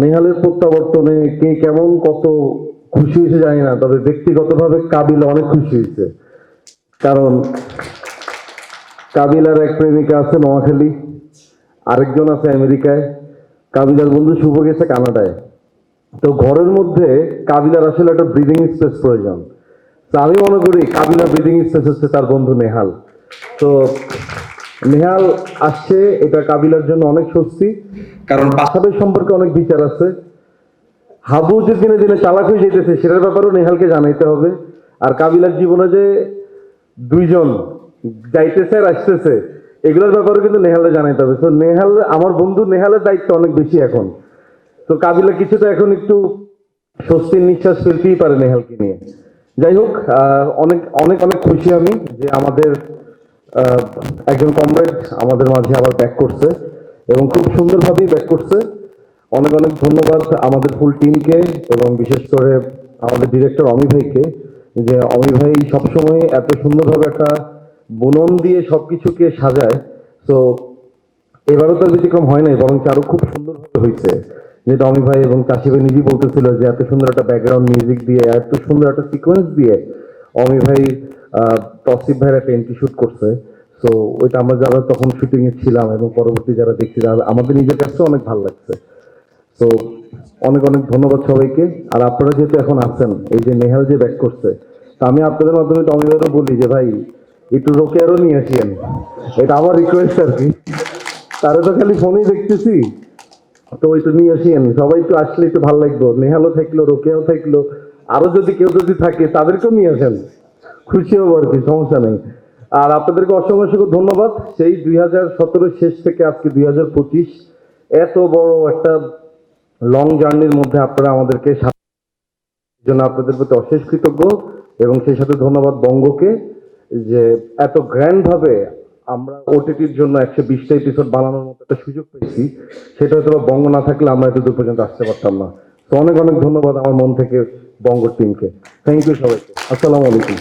নেহালের প্রত্যাবর্তনে কে কেমন কত খুশি হয়েছে জানি না, তবে ব্যক্তিগতভাবে কাবিল অনেক খুশি হয়েছে। কারণ কাবিলার এক প্রেমিকা আছে নোয়াখালী, আরেকজন আছে আমেরিকায়। কাবিলার বন্ধু শুভ গেছে কানাডায়। তো ঘরের মধ্যে কাবিলার আসলে একটা ব্রিদিং স্পেস প্রয়োজন। তো আমি মনে করি কাবিলার ব্রিদিং স্পেস হচ্ছে তার বন্ধু নেহাল। তো নেহাল আসছে, এটা কাবিলার জন্য অনেক স্বস্তি। কারণ পাশাপাশি সম্পর্কে অনেক বিচার আছে। হাবু যে দিনে দিনে চালাক হয়ে যেতেছে সেটার ব্যাপারেও নেহালকে জানাইতে হবে। আর কাবিলার জীবনে যে দুইজন যাইতেছে আর আসতেছে, এগুলোর ব্যাপারে কিন্তু নেহালে জানাইতে হবে। তো নেহাল, আমার বন্ধু নেহালের দায়িত্ব অনেক বেশি এখন। তো কাবিলা কিছুটা এখন একটু স্বস্তির নিঃশ্বাস ফেলতেই পারে নেহালকে নিয়ে। যাই হোক অনেক অনেক অনেক খুশি আমি যে আমাদের একজন কমরেড আমাদের মাঝে আবার ব্যাক করছে। এবং খুব সুন্দরভাবেই ব্যাক করছে। অনেক অনেক ধন্যবাদ আমাদের ফুল টিমকে এবং বিশেষ করে আমাদের ডিরেক্টর অমি ভাইকে যে অমি ভাই সবসময় এত সুন্দরভাবে একটা বুনন দিয়ে সব কিছুকে সাজায়। তো এবারও তার ব্যতিক্রম হয় নাই বরং আরও খুব সুন্দরভাবে হয়েছে। যেটা অমি ভাই এবং কাশি ভাই নিজেই বলতেছিল যে এত সুন্দর একটা ব্যাকগ্রাউন্ড মিউজিক দিয়ে, এত সুন্দর একটা সিকোয়েন্স দিয়ে অমি ভাই তসিফ ভাইয়ের একটা এন্ট্রি শুট করছে। তো ওইটা আমরা যারা তখন শুটিং এ ছিলাম এবং পরবর্তী যারা দেখছি আমাদের নিজের কাছেও অনেক ভালো লাগছে। তো অনেক অনেক ধন্যবাদ সবাইকে। আর আপনারা যেহেতু এখন আছেন, এই যে নেহাল যে ব্যাক করছে, তা আমি আপনাদের মাধ্যমে টমিবারও বলি যে, ভাই, একটু রোকে আরও নিয়ে আসিয়েন এটা আমার রিকোয়েস্ট আর কি। তারা তো খালি ফোনেই দেখতেছি। তো একটু নিয়ে আসিয়েন সবাই একটু আসলে একটু ভালো লাগবে। নেহালও থাকল, রোকেও থাকল। আরও যদি কেউ যদি থাকে, তাদেরকেও নিয়ে আসেন। খুশি হব আর কি, সমস্যা নেই। আর আপনাদেরকে অসংখ্য অসংখ্য ধন্যবাদ। সেই দুই হাজার সতেরো শেষ থেকে আজকে দুই হাজার পঁচিশ এত বড় একটা লং জার্নির মধ্যে আপনারা আমাদেরকে জন্য আপনাদের প্রতি অশেষ কৃতজ্ঞ এবং সেই সাথে ধন্যবাদ বঙ্গকে যে এত গ্র্যান্ড ভাবে আমরা ওটিটির জন্য একশো বিশটা এপিসোড বানানোর মতো একটা সুযোগ পেয়েছি। সেটা হয়তো বঙ্গ না থাকলে আমরা এত দূর পর্যন্ত আসতে পারতাম না। তো অনেক অনেক ধন্যবাদ আমার মন থেকে বঙ্গ টিমকে থ্যাংক ইউ সবাইকে। আসসালামু আলাইকুম।